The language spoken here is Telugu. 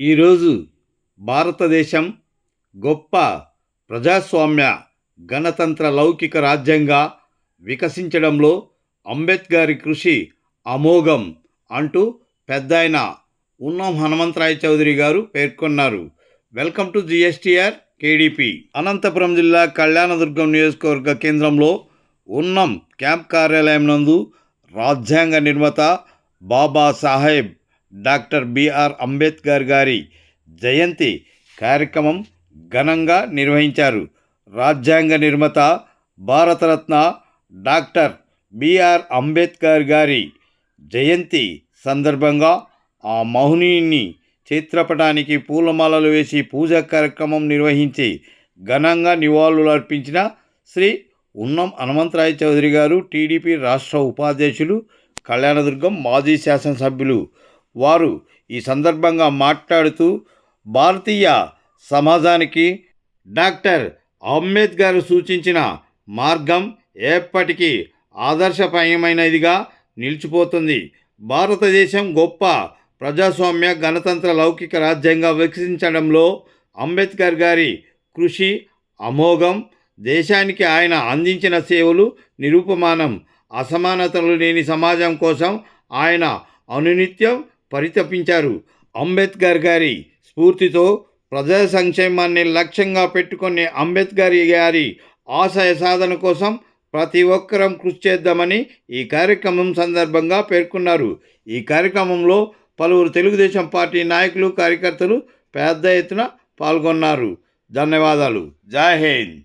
ఈరోజు భారతదేశం గొప్ప ప్రజాస్వామ్య గణతంత్ర లౌకిక రాజ్యంగా వికసించడంలో అంబేద్కర్ కృషి అమోఘం అంటూ పెద్దాయన ఉన్నం హనుమంతరాయ చౌదరి గారు పేర్కొన్నారు. Welcome to GSTR KDP. Anantapur జిల్లా కళ్యాణదుర్గం నియోజకవర్గ కేంద్రంలో ఉన్నం క్యాంప్ కార్యాలయం నందు రాజ్యాంగ నిర్మాత Baba Saheb doctor B R Ambedkar గారి జయంతి కార్యక్రమం ఘనంగా నిర్వహించారు. రాజ్యాంగ నిర్మాత భారతరత్న డాక్టర్ బిఆర్ అంబేద్కర్ గారి జయంతి సందర్భంగా ఆ మహనీయుని చిత్రపటానికి పూలమాలలు వేసి పూజా కార్యక్రమం నిర్వహించి ఘనంగా నివాళులు అర్పించిన శ్రీ ఉన్నం హనుమంతరాయ చౌదరి గారు టీడీపీ రాష్ట్ర ఉపాధ్యక్షులు కళ్యాణదుర్గం మాజీ శాసనసభ్యులు వారు ఈ సందర్భంగా మాట్లాడుతూ భారతీయ సమాజానికి డాక్టర్ అంబేద్కర్ సూచించిన మార్గం ఎప్పటికీ ఆదర్శప్రాయమైనదిగా నిలిచిపోతుంది. భారతదేశం గొప్ప ప్రజాస్వామ్య గణతంత్ర లౌకిక రాజ్యంగా వికసించడంలో అంబేద్కర్ గారి కృషి అమోఘం. దేశానికి ఆయన అందించిన సేవలు నిరూపమానం అసమానతలు లేని సమాజం కోసం ఆయన అనునిత్యం పరితపించారు. అంబేద్కర్ గారి స్ఫూర్తితో ప్రజా సంక్షేమాన్ని లక్ష్యంగా పెట్టుకునే అంబేద్కర్ గారి ఆశయ సాధన కోసం ప్రతి ఒక్కరం కృషి చేద్దామని ఈ కార్యక్రమం సందర్భంగా పేర్కొన్నారు. ఈ కార్యక్రమంలో పలువురు తెలుగుదేశం పార్టీ నాయకులు కార్యకర్తలు పెద్ద ఎత్తున పాల్గొన్నారు. ధన్యవాదాలు. జై హింద్.